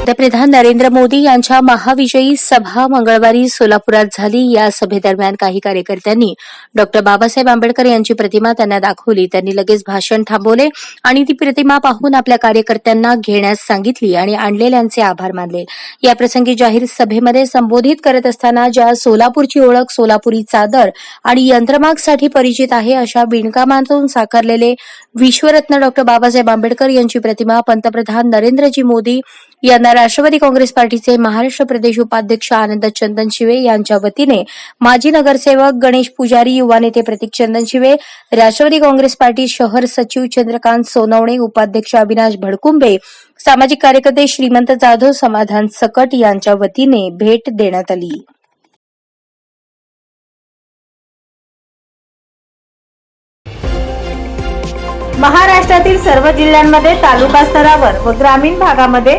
पंतप्रधान नरेंद्र मोदी यांच्या महाविजयी सभा मंगळवारी सोलापुरात झाली. या सभेदरम्यान काही कार्यकर्त्यांनी डॉक्टर बाबासाहेब आंबेडकर यांची प्रतिमा त्यांना दाखवली. त्यांनी लगेच भाषण थांबवले आणि ती प्रतिमा पाहून आपल्या कार्यकर्त्यांना घेण्यास सांगितली आणि आणलेल्यांचे आभार मानले. याप्रसंगी जाहीर सभेमध्ये संबोधित करत असताना ज्या सोलापूरची ओळख सोलापुरी चादर आणि यंत्रमागसाठी परिचित आहे अशा विणकामातून साकारलेले विश्वरत्न डॉक्टर बाबासाहेब आंबेडकर यांची प्रतिमा पंतप्रधान नरेंद्रजी मोदी यांना राष्ट्रवादी काँग्रेस पार्टीचे महाराष्ट्र प्रदेश उपाध्यक्ष आनंद चंदन शिवे यांच्या वतीने माजी नगरसेवक गणेश पुजारी युवा नेते प्रतीक चंदन शिवे राष्ट्रवादी काँग्रेस पार्टी शहर सचिव चंद्रकांत सोनवणे उपाध्यक्ष अविनाश भडकुंबे सामाजिक कार्यकर्ते श्रीमंत जाधव समाधान सकट यांच्या वतीने भेट देण्यात आली. महाराष्ट्रातील सर्व जिल्ह्यांमध्ये तालुका स्तरावर व ग्रामीण भागामध्ये